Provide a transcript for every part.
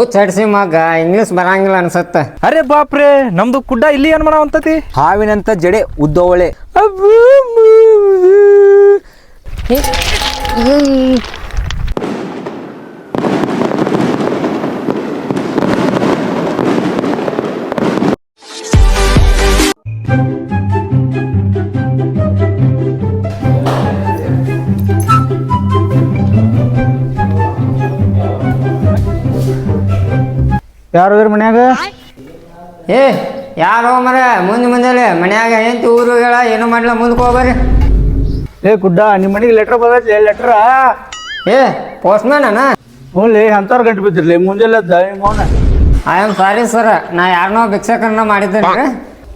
ಹುಚ್ಚಡ್ಸಿ ಮಗ ಇಂಗ್ಲೀಷ್ ಬರಂಗಿಲ್ಲ ಅನ್ಸತ್ತ. ಅರೆ ಬಾಪ್ರೆ ನಮ್ದು ಕುಡ್ಡ ಇಲ್ಲಿ ಏನ್ ಮಾಡವಂತತಿ? ಹಾವಿನಂತ ಜಡೆ ಉದ್ದವಳೆ. ಯಾರು ಇದ್ರ ಮನ್ಯಾಗ? ಏ ಯಾರೋ ಮರ ಮುಂದೆ ಮುಂದೆ ಮನ್ಯಾಗ ಎಂತ ಊರು ಹೇಳ ಏನು ಮಾಡ್ಲ? ಮುಂದಕ್ಕೆ ಹೋಗ್ಬರ್ರಿ. ಏ ಗುಡ್ಡ ನಿಮ್ಮ ಮನೆಗೆ ಲೆಟ್ರ್ ಬಂದೈತಿ ಲೆಟ್ರ ಏ ಪೋಸ್ಟ್ಮ್ಯಾನ್ ಅಣ್ಣ ಹ್ಞೂ ಅಂಥವ್ರು ಗಂಟೆ ಬಿದ್ದಿರ್ಲಿ ಮುಂಜಾನೆ ಮೌನ. ಐ ಆಮ್ ಸಾರಿ ಸರ್ ನಾ ಯಾರನ್ನೋ ಭಿಕ್ಷಕರನ್ನ ಮಾಡಿದ್ದೇನೆ ರೀ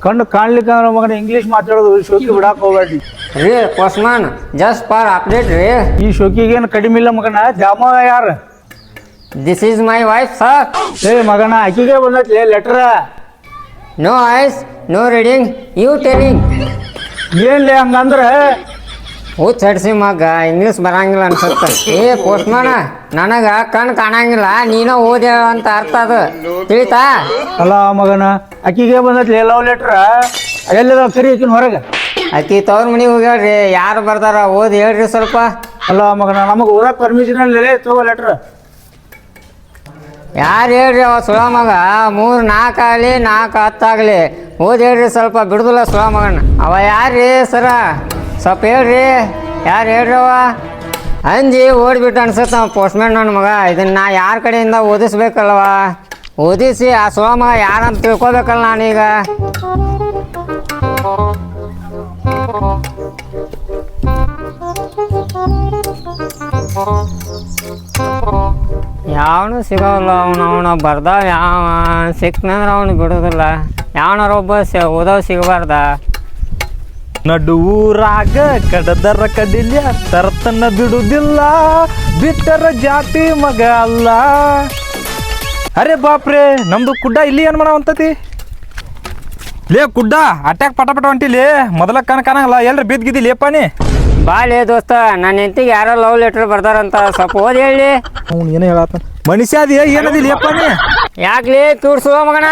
ಕಣ್ಣು ಕಾಣ್ಲಿಕ್ಕೆ ಅಂದ್ರೆ ಮಗನ ಇಂಗ್ಲೀಷ್ ಮಾತಾಡೋದು ಶೋಕಿ ಬಿಡಾಕ್ ಹೋಗ್ಬೇಡಿ ರೀ ಪೋಸ್ಟ್ಮ್ಯಾನ್ ಜಸ್ಟ್ ಫಾರ್ ಅಪ್ಡೇಟ್ ರೀ. ಈ ಶೋಕಿಗೇನು ಕಡಿಮೆ ಇಲ್ಲ ಮಗನ ಜಾಮ ಯಾರು? This is my wife sir ಏ ಮಗನ ಆಕಿಗೆ ಬಂದೈತಿ letter no is no reading you telling ಏನ್ಲೇ ಹಂಗಂದ್ರೆ? ಹುಚ್ಚಡ್ಸಿ ಮಗ ಇಂಗ್ಲೀಷ್ ಬರಂಗಿಲ್ಲ ಅನ್ಸತ್ತ. ಏ ಪೋಸ್ಟ್ಮನ ನನಗ ಕಣ್ ಕಾಣಂಗಿಲ್ಲ ನೀನ ಓದಿ ಅಂತ ಅರ್ಥ ಅದು. ತಿಳಿತಾ? ಅಲ್ಲ ಮಗನ ಆಕಿಗೆ ಬಂದೈತಿ ಲವ್ ಲೆಟ್ರ ಎಲ್ಲದ ಕರಿ ಆಕಿನ ಹೊರಗೆ? ಆಕಿ ತವ್ರ ಮನಿಗೆ ಹೋಗ್ಯಾಳ್ರಿ ಯಾರು ಬರ್ತಾರ ಓದಿ ಹೇಳ್ರಿ ಸ್ವಲ್ಪ. ಅಲ್ಲ ಮಗನ ನಮಗೆ ಓದಕ್ಕೆ ಪರ್ಮಿಷನ್ ಇಲ್ಲ ತಗೋ ಲೆಟ್ರ್ ಯಾರು ಹೇಳ್ರಿ ಅವ ಸುಳ ಮಗ ಮೂರು ನಾಲ್ಕು ಆಗಲಿ ನಾಲ್ಕು ಹತ್ತಾಗಲಿ ಓದ್ ಹೇಳ್ರಿ ಸ್ವಲ್ಪ ಬಿಡುದಿಲ್ಲ ಸುಳ ಮಗನ ಅವ ಯಾರ್ರಿ ಸರ? ಸ್ವಲ್ಪ ಹೇಳ್ರಿ. ಯಾರು ಹೇಳ್ರಿ ಅವ? ಅಂಜಿ ಓಡ್ಬಿಟ್ಟು ಅನ್ಸತ್ತ ಅವ ಪೋಸ್ಟ್ಮ್ಯಾನ್ ನನ್ನ ಮಗ. ಇದನ್ನ ನಾ ಯಾರ ಕಡೆಯಿಂದ ಓದಿಸ್ಬೇಕಲ್ವ? ಓದಿಸಿ ಆ ಸುಳ ಮಗ ಯಾರಂತ ತಿಳ್ಕೊಬೇಕಲ್ಲ ನಾನೀಗ. ಯಾವನು ಸಿಗೋಲ್ಲ ಅವನು, ಅವನ ಬರ್ದ ಯಾವ ಸಿಕ್ನಂದ್ರೆ ಅವನು ಬಿಡೋದಿಲ್ಲ. ಯಾವನಾರ ಒಬ್ಬ ಓದೋ ಸಿಗಬಾರ್ದ? ನಡುವೂರಾಗ ಕಡದರ ಕಡಿಲ್ಯ ತರತನ ಬಿಡುದಿಲ್ಲ. ಬಿಟ್ಟರ ಜಾತಿ ಮಗ ಅಲ್ಲ. ಅರೆ ಬಾಪ್ರೆ, ನಮ್ದು ಕುಡ್ಡ ಇಲ್ಲಿ ಏನ್ ಮಾಡವಂತತಿ ಲೇ ಕುಡ್ಡ, ಅಟ್ಯಾಕ್ ಪಟ ಪಟ ಹೊಂಟಿಲಿ. ಮೊದಲ ಕಣ ಕಾಣಲ್ಲ ಎಲ್ರಿ ಬಿದ್ದಿದ್ದಿ ಲೇಪಾನಿ ಬಾಲೆ ದೋಸ್ತ ನನ್ನ ಹೆಂಡತಿಗೆ ಯಾರೋ ಲವ್ ಲೆಟರ್ ಬರ್ತಾರಂತ ಸ್ವಲ್ಪ ಓದಿ ಹೇಳಿ. ಅವ್ನು ಏನೇ ಹೇಳತ್ತ ಮನುಷ್ಯ ಏನದಿಲ್ಲ ಯಪ್ಪ ನೀ? ಯಾಕ್ಲಿ ತೂರ್ಸು ಮಗನ?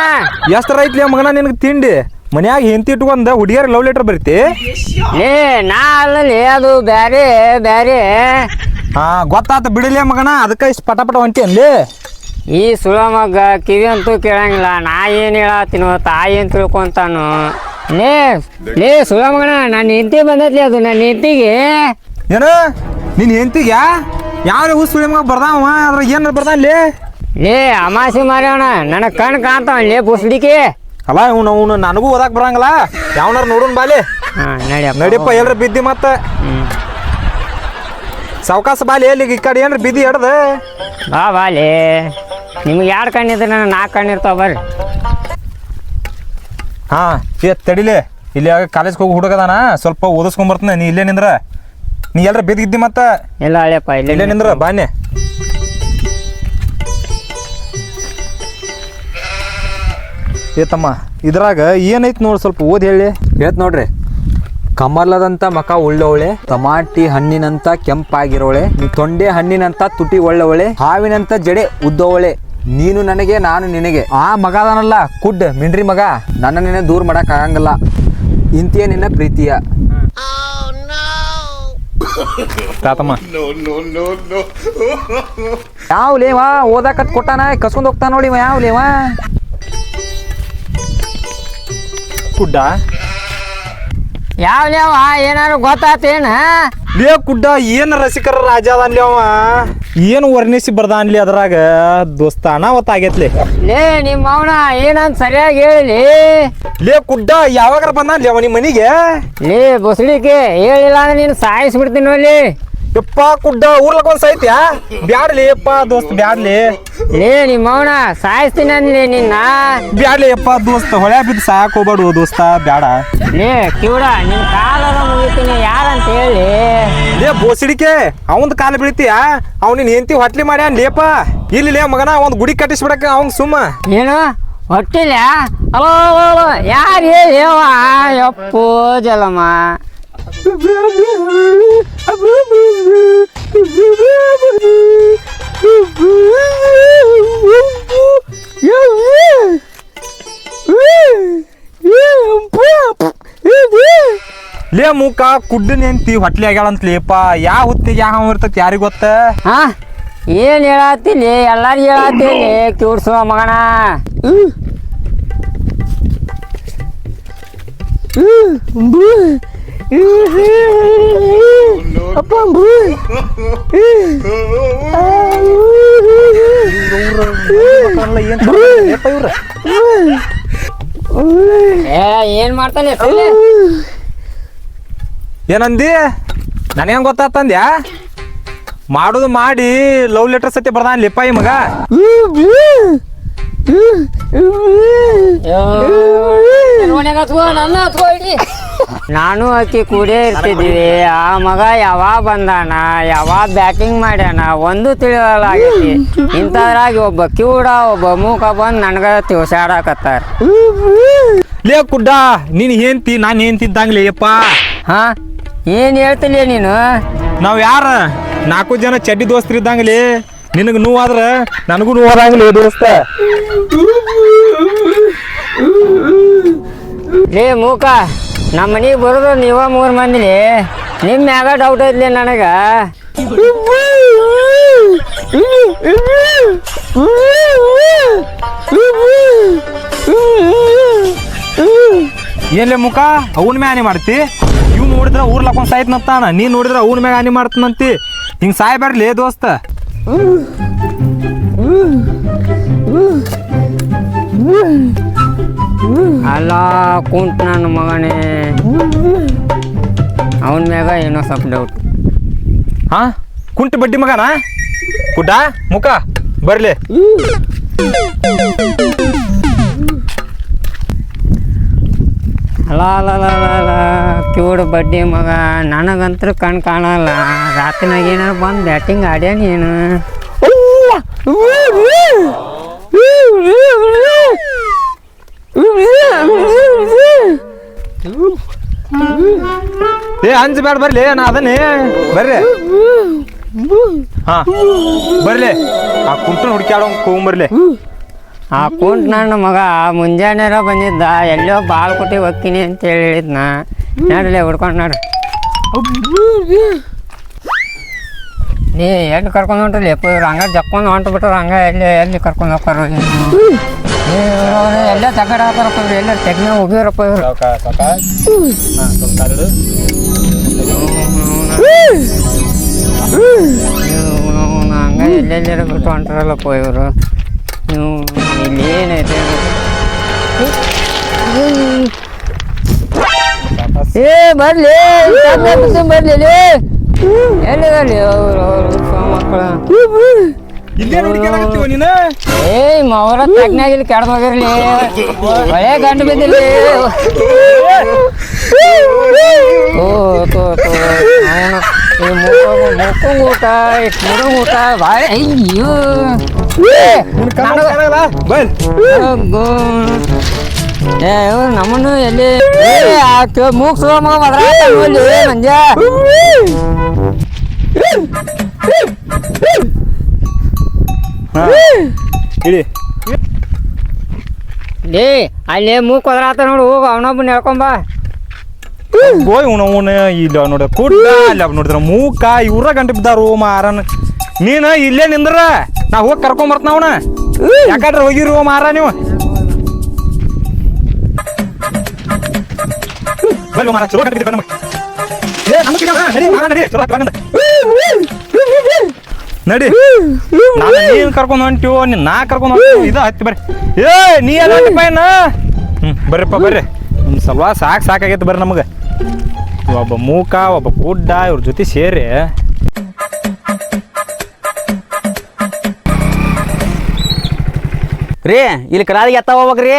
ಎಷ್ಟ್ ರೈತ್ಲಿ ಮಗನ ನಿನಗೆ ತಿಂಡಿ? ಮನ್ಯಾಗ ಹೆಂತಿ ಇಟ್ಕೊಂಡ ಹುಡುಗಿಯರ್ ಲವ್ ಲೆಟರ್ ಬರ್ತಿ? ಏ ನಾ ಅಲ್ಲಲ್ಲಿ ಅದು ಬ್ಯಾರೆ ಬ್ಯಾರೆ. ಹಾ ಗೊತ್ತಾತ ಬಿಡಿಲೇ ಮಗನ ಅದಕ್ಕೆ ಇಷ್ಟು ಪಟ ಪಟ ಹೊಂಟಿ ಅಲ್ಲಿ ಈ ಸುಳ ಮಗ ಕಿವಿ ಅಂತೂ ಕೇಳಂಗಿಲ್ಲ ನಾ ಏನು ಹೇಳತ್ತೀನೋ ತಾಯಿ ಏನು ತಿಳ್ಕೊಂತಾನು. ಲೇ ಲೇ ಸುಳ ಮಗನ ನನ್ನ ಹೆಂಡತಿ ಬಂದೈತ್ಲಿ ಅದು ನನ್ನ ಹೆಂಡತಿಗೆ. ಏನು? ನಿನ್ನ ಹೆಂತಿಗ ಯಾವ ಹೂ ಸುಳಿ ಮಗ ಬರ್ದಾವ ಅದ್ರ ಏನ್ ಬರ್ದಾನ ಲೇ? ಲೇ ಅಮಾಸಿ ಮಾರ್ಯವಣ ನನ್ನ ಕಣ್ ಕಾಣ್ತಾವ ಲೇ ಬುಸ್ಡಿಕೆ ಅಲ್ಲ ಇವ್ನು ಅವನು ನನಗೂ ಓದಾಕ್ ಬರಂಗಲ್ಲ. ಯಾವನಾರು ನೋಡೋಣ ಬಾಲಿ. ಹಾಂ ನಡಿಯಪ್ಪ. ನಡಿಯಪ್ಪ ಎಲ್ರ ಬಿದ್ದಿ ಮತ್ತೆ. ಸಾವಕಾಸ ಬಾಲಿ ಎಲ್ಲಿಗೆ ಈ ಕಡೆ ಏನ್ರ ಬಿದ್ದಿ ಹಿಡ್ದ ಬಾ ಬಾಲೆ ನಿಮ್ಗೆ ಎರಡು ಕಣ್ಣಿದ್ರೆ ನಾನು ನಾಲ್ಕು ಕಣ್ಣಿರ್ತಾವ ಬರ್ರಿ. ಹಾ ಏ ತಡಿಲೆ. ಇಲ್ಲಿ ಕಾಲೇಜ್ಗೆ ಹೋಗಿ ಹುಡುಗದಾನ ಸ್ವಲ್ಪ ಓದಿಸ್ಕೊಂಬರ್ತಾನೆ ನೀ ಇಲ್ಲೇ ನಿಂದ್ರ. ನೀ ಎಲ್ಲರ ಬಿದ್ದಿದ್ದಿ ಮತ್ತೆ? ಇಲ್ಲ ಹಳೆಯಪ್ಪ ಇಲ್ಲೇ ಇಲ್ಲೇ ನಿಂದ್ರ ಬಾನೆ. ಏ ತಮ್ಮ ಇದ್ರಾಗ ಏನೈತಿ ನೋಡಿ ಸ್ವಲ್ಪ ಓದಿ ಹೇಳಿ. ಹೇಳ್ತ ನೋಡ್ರಿ. ಕಮಲದಂತ ಮಕ ಉಳ್ಳವಳೆ ತಮಾಟಿ ಹಣ್ಣಿನಂತ ಕೆಂಪಾಗಿರೋಳೆ ತೊಂಡೆ ಹಣ್ಣಿನಂತ ತುಟಿ ಒಳ್ಳವಳೆ ಹಾವಿನಂತ ಜಡೆ ಉದ್ದವಳೆ. ನೀನು ನನಗೆ ನಾನು ನಿನಗೆ. ಆ ಮಗ ಅದನಲ್ಲ ಕುಡ್ ಮಿಂಡ್ರಿ ಮಗ. ನನ್ನ ನಿನ್ನ ದೂರ ಮಾಡಕ್ ಆಗಂಗಿಲ್ಲ. ಇಂತಿಯ ನಿನ್ನ ಪ್ರೀತಿಯ. ತಾತಮ್ಮ. ಯಾವ ಲೇವಾ? ಓದಾಕತ್ ಕೊಟ್ಟಾನ? ಕಸ್ಕೊಂಡ್ ಹೋಗ್ತಾ ನೋಡಿ ಯಾವ ಲೇವಾ? ಕುಡ್ಡ? ಯಾವ ಲೇವ? ಏನಾರು ಗೊತ್ತಾತೇನ? ಲೇ ಕುಡ್ಡ ಏನ್ ರಸಿಕರ ರಾಜ ಅದ ಅವ? ಏನು ವರ್ಣಿಸಿ ಬರ್ದಾನ್ಲಿ ಅದ್ರಾಗ? ದೋಸ್ತ ಅನಾವತ್ ಆಗೈತ್ಲಿ. ಲೇ ನಿಮ್ಮ ಅವನ ಏನಂತ ಸರಿಯಾಗಿ ಹೇಳಿ ಲೇ ಕುಡ್ಡ ಯಾವಾಗ ಬಂದಾನ್ಲಿ ಅವ ನಿಮ್ಮ ಮನಿಗೆ? ಲೇ ಬಸಳಿಕೆ ಹೇಳಿಲ್ಲ ಅಂದ್ರೆ ನೀನು ಸಾಯಿಸ್ಬಿಡ್ತೀನಿ ನೋಡಿ ಯಪ್ಪ ಕುಡ್ಡ ಊರ್ಲಕ್ ಒಂದ್ ಸೈತ್ಯಾ ಬ್ಯಾಡ್ಲಿ ಯಪ್ಪ ದೋಸ್ತ್ ಬ್ಯಾಡ್ಲಿ. ಲೇ ನಿಮ್ಮ ಅವನ ಸಾಯಿಸ್ತೀನಿ ಅನ್ಲಿ ನಿನ್ನ. ಬ್ಯಾಡ್ಲಿ ಯಪ್ಪ ದೋಸ್ತ ಹೊಳೆ ಬಿದ್ದು ಸಾಕ್ ಹೋಗ್ಬೇಡು ದೋಸ್ತ ಬ್ಯಾಡ. ಲೇ ಕಿವಡ ನಿನ್ ಕಾಲ ಮುಗಿತೀನಿ ಯಾರಂತ ಹೇಳಿ? ಲೇ ಬೋಸಿಡಿಕೆ ಅವಂದ್ ಕಾಲ ಬೀಳ್ತೀಯಾ? ಅವ್ನ ನಿನ್ ಹೆಂಡತಿ ಹೊಟ್ಲಿ ಮಾಡ್ಯಾ? ಲೇಪ ಇಲ್ಲಿ ಲೇ ಮಗನ ಒಂದ್ ಗುಡಿ ಕಟ್ಟಿಸ್ಬಿಡಕ ಅವ್ನ್ ಸುಮ್ಮ. ಏನು? ಹೊಟ್ಟಿಲ್ಲ ಅಲೋ ಯಾರು ಹೇಳಿ ಯಪ್ಪೋ ಜಲಮ್ಮ ಲೇ ಮೂಕ ಕುಡ್ಡು ನೆಂತಿ ಹೊಟ್ಲಿ ಆಗ್ಯಾಳಂತ್ಲೇಪ ಯಾವ ಹೊತ್ತಿಗೆ ಯಾವ ಇರ್ತೈತಿ ಯಾರಿಗೆ ಗೊತ್ತ? ಹಾ ಏನು ಹೇಳತ್ತಿಲಿ ಹೇಳತ್ತೀನಿ ಹೇಳತ್ತಿಲಿ ಮಗಣ ಮಗನ. ಏ ಏನ್ ಮಾಡ್ತಾನೆ? ಏನಂದಿ ನನಗೇನ್ ಗೊತ್ತಾತಂದ್ಯಾ ಮಾಡುದು ಮಾಡಿ ಲವ್ ಲೆಟರ್ ಸತಿ ಬರ್ದಾನ ಲಿಪ್ಪ ಈ ಮಗ ನನ್ನ. ನಾನು ಆಕಿ ಕೂಡೇ ಇರ್ತಿದ್ದೀವಿ. ಆ ಮಗ ಯಾವಾಗ ಬಂದಾನ ಯಾವಾಗ ಬ್ಯಾಟಿಂಗ್ ಮಾಡ್ಯಾನ ಒಂದು ತಿಳಿಯಲಾಗೈತಿ. ಇಂಥದ್ರಾಗಿ ಒಬ್ಬ ಕಿವುಡ ಒಬ್ಬ ಮೂಕ ಬಂದು ನನಗ ತಿಳ್ಸಾಡಕತ್ತಾರ ಲೇ ಕುಡ್ಡ ನೀನ್ ಹೇಂತಿ ನಾನು ಹೇಂತಿದ್ದಂಗ್ಲಿ ಯಪ್ಪ. ಹಾ? ಏನ್ ಹೇಳ್ತಿಲ್ಲ ನೀನು? ನಾವ್ ಯಾರ? ನಾಲ್ಕು ಜನ ಚಡ್ಡಿ ದೋಸ್ತರು ಇದ್ದಂಗ್ಲಿ. ನಿನಗೆ ನೋವಾದ್ರ ನನಗೂ ನೋವಾದಂಗ್ಲಿ ದೋಸ್ತ. ಲೇ ಮೂಕ ನಮ್ಮ ಮನೆಗೆ ಬರೋದು ನೀವ ಮೂರು ಮಂದಿಲಿ ನಿಮ್ಮ ಮ್ಯಾಗ ಡೌಟ್ ಐತ್ಲಿ ನನಗ. ಎಲ್ಲಿ ಮುಖ? ಅವನ ಮ್ಯಾಗ ಹಾನಿ ಮಾಡ್ತಿ? ಇವ್ ನೋಡಿದ್ರ ಊರ್ ಲಕ್ಕೊಂಡ್ ಸಾಯ್ತನಂತಾನ. ನೀ ನೋಡಿದ್ರ ಅವನ ಮ್ಯಾಗ ಹಾನಿ ಮಾಡ್ತನಂತಿ. ಹಿಂಗ್ ಸಾಯ್ ಬರ್ಲಿ ದೋಸ್ತ? ಅಲ್ಲ ಕುಂಟ್ ನನ್ನ ಮಗನೇ. ಅವನ ಮ್ಯಾಗ ಏನೋ ಸ್ವಲ್ಪ ಡೌಟ್ ಹಾ? ಕುಂಟು ಬಡ್ಡಿ ಮಗನ? ಗುಡ್ಡ ಮುಖ? ಬರ್ಲಿ. ಅಲ್ಲ ಅಲ್ಲ ಅಲ್ಲ ಅಲ್ಲ ಅಲ್ಲ. ಕಿವುಡು ಬಡ್ಡಿ ಮಗ ನನಗಂತೂ ಕಣ್ ಕಾಣಲ್ಲ. ರಾತ್ರಿನಾಗ ಏನಾರು ಬಂದು ಬ್ಯಾಟಿಂಗ್ ಆಡ್ಯಾನ ಏನು ಏ, ಅಂಜ ಬೇಡ ಬರ್ಲಿ. ನಾ ಅದನ್ನೇ. ಬರ್ರಿ. ಹಾ, ಬರ್ಲಿ. ಆ ಕುಂಟನ ಹುಡುಕ್ಯಾಡೋ ಬರ್ಲಿ. ಆ ಕುಂಟ್ ನನ್ನ ಮಗ ಮುಂಜಾನೆರ ಬಂದಿದ್ದ. ಎಲ್ಲೋ ಬಾಳ್ಕುಟಿ ಹೋಗ್ತೀನಿ ಅಂತ ಹೇಳಿ ಹೇಳಿದ್ನ ನೋಡ್ರಿ ಹುಡ್ಕೊಂಡು ನೋಡ್ರಿ ನೀ ಎಲ್ಲಿ ಕರ್ಕೊಂಡು ಹೊಂಟ್ರಿ ಇವ್ರು ಹಂಗ ಜಕ್ಕೊಂಡು ಹೊಂಟು ಬಿಟ್ರು ಹಂಗ ಎಲ್ಲಿ ಎಲ್ಲಿ ಕರ್ಕೊಂಡು ಹೋಗ್ತಾರ ಎಲ್ಲ ಜಗಡ ಹಾಕಾರಪ್ಪ ಇವ್ರು ಎಲ್ಲ ತೆಗ್ನ ಹೋಗಿರಪ್ಪ ಇವ್ರು. ಹಂಗ ಎಲ್ಲೆಲ್ಲರ ಬಿಟ್ಟು ಹೊಂಟಾರಲ್ಲಪ್ಪ ಇವರು. ನೀವು ಇಲ್ಲಿ ಏನೈತೆ? ಏ ಬರ್ಲಿ ಬರ್ಲಿ ಎಲ್ಲಿದಲ್ಲಿ ಅವರು ಅವರು ಮಕ್ಕಳು? ಇಲ್ಲೇ ನೀನು? ಏಯ್ ಮವರ ತಗ್ನಾಗಿಲ್ಲಿ ಕೆಡ್ದು ಹೋಗಿರ್ಲಿ ಒಳ್ಳೆ ಗಂಡು ಬಿದ್ದಿಲ್ಲ. ಓ ತೋ ತೋ ಊಟ ಭಾಳ ಅಯ್ಯೋ. ಏ ಇವ್ರು ನಮ್ಮನ್ನು ಎಲ್ಲಿ ಮೂಗ್ ಸುಳ ಮಗ ಮಂಜ. ಹಾ. ಇಳಿ ಏ ಅಲ್ಲಿ ಮೂಗ್ ಕೊದ್ರಾತ ನೋಡು ಹೋಗು ಅವನೊಬ್ಬನ ಹೇಳ್ಕೊಂಬ ಗೋಯ್ ಉಣ ಇಲ್ಲ ನೋಡ ಕುಡ್ಡ ಅಲ್ಲ ನೋಡಿದ್ರ ಮೂಕ ಇವ್ರ ಗಂಟೆ ಬಿದ್ದಾರು ಮಾರನ್. ನೀನ ಇಲ್ಲೇ ನಿಂದ್ರ ನಾ ಹೋಗಿ ಕರ್ಕೊಂಡ್ ಬರ್ತನ ಅವನ. ಯಾಕಂದ್ರೆ ಹೋಗಿರು ಮಾರ ನೀವು. ಬಲ್ಲು ಮಾರ ಚಲೋ ಗಂಟೆ ಬಿದ್ದ ನಮಗೆ ಏ ನಮಗೆ ಚಲೋ ನಂದು. ನಡಿ. ನಾನು ನೀನ್ ಕರ್ಕೊಂಡ್ ಹೊಂಟಿವೋ ನೀನ್ ನಾ ಕರ್ಕೊಂಡ್ ಹೊಂಟಿವ್ ಇದು ಹತ್ತಿ ಬರ್ರಿ. ಏ ನೀ ಅಲ್ಲ ಏನ ಹ್ಮ್ ಬರ್ರಿಪ್ಪ ಬರ್ರಿ. ನಿಮ್ ಸಲ್ವಾ ಸಾಕ್ ಸಾಕಾಗೈತೆ ಬರ್ರಿ ನಮಗೆ. ಒಬ್ಬ ಮೂಕ ಒಬ್ಬ ಗುಡ್ಡ ಇವ್ರ ಜೊತೆ ಸೇರಿ ರೀ ಇಲ್ಲಿ ಕಲಾದಿಗೆ ಎತ್ತ ಹೋಗ್ಬೇಕ್ರಿ.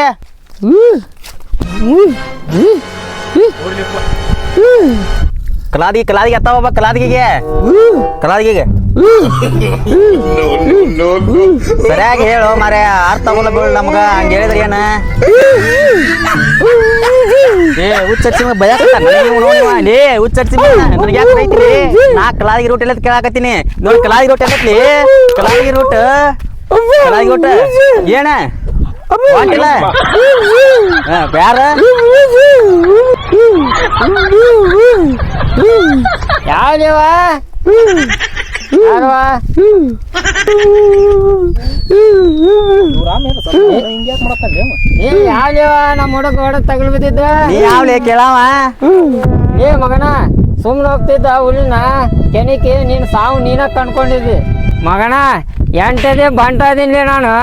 ಕಲಾದಿ ಕಲಾದಿಗೆ ಎತ್ತ ಹೋಗ್ಬೇಕು ಕಲಾದಿಗೆ ಕಲಾದಿಗೆ ಸರಿಯಾಗಿ ಹೇಳು ಮಾರೇ, ಅರ್ಥ ಬೀಳ್ ನಮ್ಗ, ಹಂಗ ಹೇಳಿದ್ರಿ ಏನ? ಏ ನೋಡಿ ಲೇ ಹುಚ್ಚಚ್ಚಿ ನನಗೆ ಯಾಕೆ ಐತ್ರಿ ನಾ ಕಲಾಗಿ ರೂಟ್ ಎಲ್ಲ ಕೇಳಾಕತ್ತೀನಿ. ನೋಡಿ ಕಲಾಗಿ ರೂಟ್ ಎಲ್ಲತ್ಲಿ ಕಲಾಗಿ ರೂಟ್ ಕಲಾಗಿ ರೂಟ್ ಏನ? ಹೊಂಟಿಲ್ಲ ಯಾರ ಯಾವ್ದೇವ? ಯಾವ್ದೇವ ನಮ್ಮ ಹುಡುಗ ಹೊಡ ತಗಲ್ ಬಿದ್ದಿದ್ದ ಯಾವ್ಲೇ ಕೇಳಾವ? ಏ ಮಗನ ಸುಮ್ನೆ ಹೋಗ್ತಿದ್ದ ಹುಲಿನ ಕೆನಿಕೆ ನೀನು ಸಾವು ನೀನ ಕಂಡ್ಕೊಂಡಿದ್ದಿ. ಮಗನ ಎಂಟದೇ ಬಂಟ ನಾನು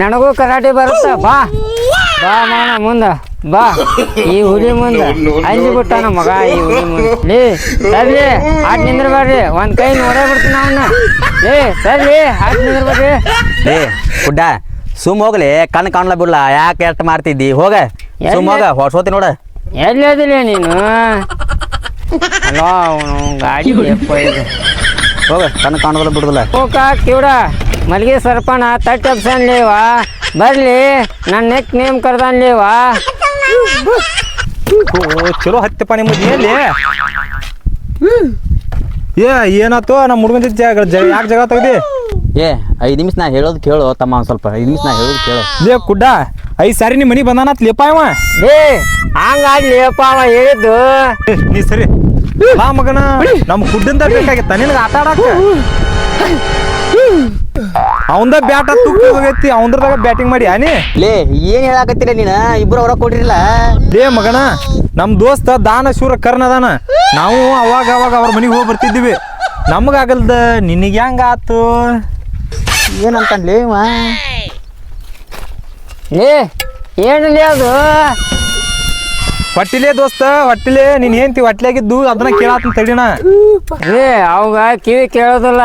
ನನಗೂ ಕರಾಟೆ ಬರುತ್ತ. ಬಾ. ಬಾ ಮಗನ ಮುಂದ. ಬಾ. ಈ ಹುಲಿ ಮುಂದ. ಅಂಜಿ ಬಿಟ್ಟಾನ ಮಗ ಈ ಹುಲಿ ಮುಂದೆ. ಸರ್ಲಿ ನಿಂದ್ರ ಬರ್ರಿ ಒಂದ್ ಕೈ ನೋಡೇ ಬಿಡ್ತೀನಿ ಅವನ್ನ ಏ ಸರ್ಲಿ ನಿಂದ್ರ ಬರ್ರಿ ಏ ಗುಡ್ಡ ಸುಮ್ ಹೋಗ್ಲಿ. ಕಣ್ ಕಾಣ್ಲ ಬಿಡ್ಲ. ಯಾಕೆ ಎಷ್ಟ್ ಮಾಡ್ತಿದ್ದಿ? ಹೋಗ. ಸುಮ್ ಹೋಗ. ಹೊಡ್ಸೋತಿ ನೋಡ. ಎಲ್ಲಿ ಅದಿಲ್ಲ ನೀನು? ಅಲ್ಲೋ ಅವನು ಗಾಡಿ ಎಪ್ಪ ಇದು. ಹೋಗ. ಕಣ್ ಕಾಣೋದಿಲ್ಲ ಬಿಡುದಿಲ್ಲ. ಹೋಗ ಕಿವಡ. ಮಲ್ಗೆ ಸರ್ಪಣ ತಟ್ಟ ಲೇವ ಬರ್ಲಿ. ನನ್ನ ನೆಕ್ ನೇಮ್ ಕರ್ದನ್ಲೇವಾ? ಚಲೋ ಹತ್ತಪ್ಪ ನಿಮ್ಮದು ಎಲ್ಲಿ ಏ ಏನಾಯ್ತು ನಮ್ಮ ಹುಡುಗನ ಜಾಗ ಯಾಕೆ ಜಾಗ ತೆಗ್ದಿ? ಏ ಐದು ನಿಮಿಷ ನಾ ಹೇಳೋದು ಕೇಳು ತಮ್ಮ ಒಂದ್ ಸ್ವಲ್ಪ. ಐದು ನಿಮಿಷ ನಾ ಹೇಳೋದು ಕೇಳು. ಲೇ ಕುಡ್ಡ. ಐದು ಸಾರಿ ನಿಮ್ಮ ಮನೆ ಬಂದಾನತ್ ಲೇಪ ಇವ ಏ ಹಂಗಾಗ್ಲಿಯಪ್ಪ ಅವ ಹೇಳಿದ್ದು. ಏ, ನೀ ಸರಿ. ಬಾ ಮಗನ. ನಮ್ಮ ಕುಡ್ಡಿಂದ ಬೇಕಾಗಿತ್ತ. ನಿನಗೆ ಆಟ ಅವಂದ ಬ್ಯಾಟ ತುಕ್ಕಿ ಹೋಗೈತಿ ಅವಂದ್ರದಾಗ ಬ್ಯಾಟಿಂಗ್ ಮಾಡಿ ಆನಿ? ಲೇ ಏನ್ ಹೇಳಾಕತ್ತಿಲ್ಲ ನೀನ? ಇಬ್ರು ಹೊರ ಕೊಡ್ರಿಲ್ಲ ಲೇ ಮಗನ ನಮ್ಮ ದೋಸ್ತ ದಾನ ಶೂರ ಕರ್ಣ ಅದಾನ. ನಾವು ಅವಾಗ ಅವಾಗ ಅವ್ರ ಮನೆಗೆ ಹೋಗಿ ಬರ್ತಿದ್ವಿ ನಮಗಾಗಲ್ದ ನಿನಗೆ ಹೆಂಗ ಆತು? ಏನಂತಂದ್ಲಿ ಇವ? ಏ ಏನಲ್ಲಿ ಅದು? ಹೊಟ್ಟಿಲೇ ದೋಸ್ತ ಹೊಟ್ಟಿಲೇ ನೀನ್ ಏನ್ತಿ ಹೊಟ್ಲಾಗಿದ್ದು ಅದನ್ನ ಕೇಳಾತ ತಡಿಣ ಲೇ ಅವಾಗ ಕಿವಿ ಕೇಳೋದಿಲ್ಲ.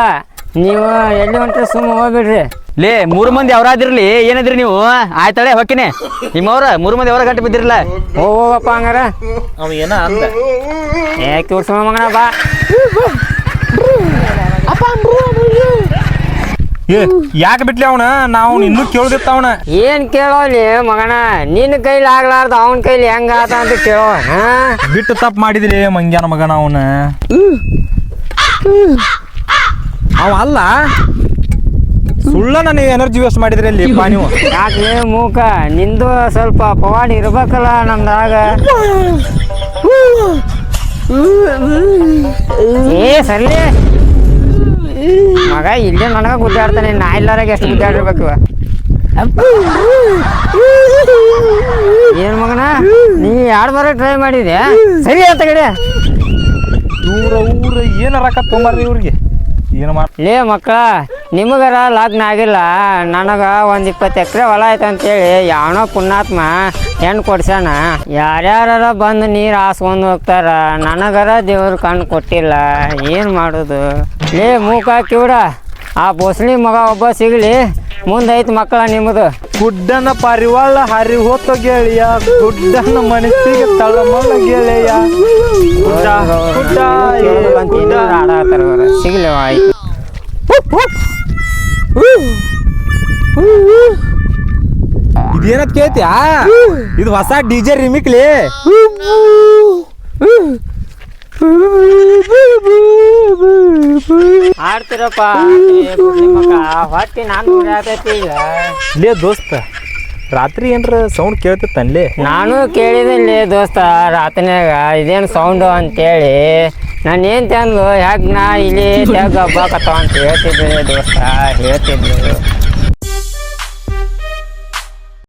ನೀವು ಎಲ್ಲಿ ಹೊಂಟ್ರಿ? ಸುಮ್ಮ ಹೋಗ್ಬಿಡ್ರಿ. ಲೇ ಮೂರು ಮಂದಿ ಅವರಾದಿರ್ಲಿ. ಏನದಿರಿ ನೀವು? ಆಯ್ತಾಳೆ ಹೊಕ್ಕಿನಿ. ನಿಮ್ಮವ್ರ ಮೂರು ಮಂದಿ ಅವರ ಗಂಟೆ ಬಿದ್ದಿರಲ್ಲ. ಹೋಗ್ ಹೋಗಪ್ಪ ಹಂಗಾರ. ಅವ ಏನ ಅಂದ ಏ ಮಗನ ಬಾ. ಏ ಯಾಕೆ ಬಿಟ್ಲಿ ಅವನ? ನಾವು ಇನ್ನೂ ಕೇಳ್ದಿತ್ತ ಅವನ. ಏನ್ ಕೇಳೋಲಿ ಮಗನ? ನಿನ್ನ ಕೈಲಿ ಆಗ್ಲಾರ್ದ ಅವನ ಕೈಲಿ ಹೆಂಗ ಆತ ಅಂತ ಕೇಳೋ ಬಿಟ್ಟು ತಪ್ಪು ಮಾಡಿದ್ರಿ ಮಂಗ್ಯಾನ ಮಗನ ಅವನ. ಅವ ಅಲ್ಲ? ಸುಳ್ಳ ನನಗೆ ಎನರ್ಜಿ ವೇಸ್ಟ್ ಮಾಡಿದ್ರೆ ಅಲ್ಲಿ ನೀವು. ಯಾಕೆ ಮೂಕ ನಿಂದು ಸ್ವಲ್ಪ ಪವಾಡ ಇರ್ಬೇಕಲ್ಲ ನಮ್ದಾಗ. ಏ ಸರಿ ಮಗ ಇಲ್ಲೇ ನನಗ ಗುದ್ದಾಡ್ತಾನೆ ನಾ ಇಲ್ಲಾರಾಗ ಎಷ್ಟು ಗುದ್ದಾಡಿರ್ಬೇಕು. ಏನ್ ಮಗನ ನೀ ಎರಡು ಬರ ಟ್ರೈ ಮಾಡಿದ್ಯಾ? ಸರಿ ಅಂತ ಕಡೆ ಊರ ಊರ ಏನಾರ ತೊಂಬಾರ್ರಿ ತೊಂಬರ್ರಿ ಇವ್ರಿಗೆ. ಏನು ಲೇ ಮಕ್ಕಳ, ನಿಮಗರ ಲಗ್ನ ಆಗಿಲ್ಲ. ನನಗೆ ಒಂದು ಇಪ್ಪತ್ತು ಎಕರೆ ಹೊಲ ಐತೆ ಅಂತೇಳಿ ಯಾವನೋ ಪುಣ್ಯಾತ್ಮ ಹೆಣ್ಣು ಕೊಡ್ಸ್ಯಾನ. ಯಾರ್ಯಾರ ಬಂದು ನೀರು ಹಾಸ್ಕೊಂಡು ಹೋಗ್ತಾರ, ನನಗರ ದೇವ್ರ ಕಣ್ಣು ಕೊಟ್ಟಿಲ್ಲ. ಏನು ಮಾಡೋದು? ಲೇ ಮೂಕ ಕಿವಿಡ ಆ ಬೊಸ್ಲಿ ಮಗ ಒಬ್ಬ ಸಿಗಲಿ. ಮುಂದೈತಿ ಮಕ್ಕಳ ನಿಮ್ಮದು ಗುಡ್ಡನ ಪರಿವಾಳ ಹರಿ ಹೋತ ಗೆಳೆಯ ಗುಡ್ಡನ ಮನಸ್ಸಿಗೆ ತಳಮಳ ಗೆಳೆಯ. ಗುಡ್ಡ ಗುಡ್ಡ ಆಯ್ತು ಇದೇನತ್ ಕೇಳ್ತ್ಯಾ? ಇದು ಹೊಸ ಡಿಜೆ ರಿಮಿಕ್ಲಿ ಆಡ್ತಿರಪ್ಪ ಹೊಟ್ಟಿ ನಾನು ನೋಡಾತೈತಿ ಈಗ. ಲೇ ದೋಸ್ತ ರಾತ್ರಿ ಏನ್ರ ಸೌಂಡ್ ಕೇಳ್ತಿತ್ತನ್ಲೇ ನಾನು ಕೇಳಿದಲ್ಲಿ ದೋಸ್ತ ರಾತ್ರಿನಾಗ ಇದೇನು ಸೌಂಡು ಅಂತೇಳಿ. ನಾನು ಏನು ತಂದು ಯಾಕೆ ನಾ ಇಲ್ಲಿ ತೆಗ್ ಹಬ್ಬಕತ್ತಾವ ಅಂತ ಹೇಳ್ತಿದ್ದೆ ದೋಸ್ತ ಹೇಳ್ತಿದ್ದೆ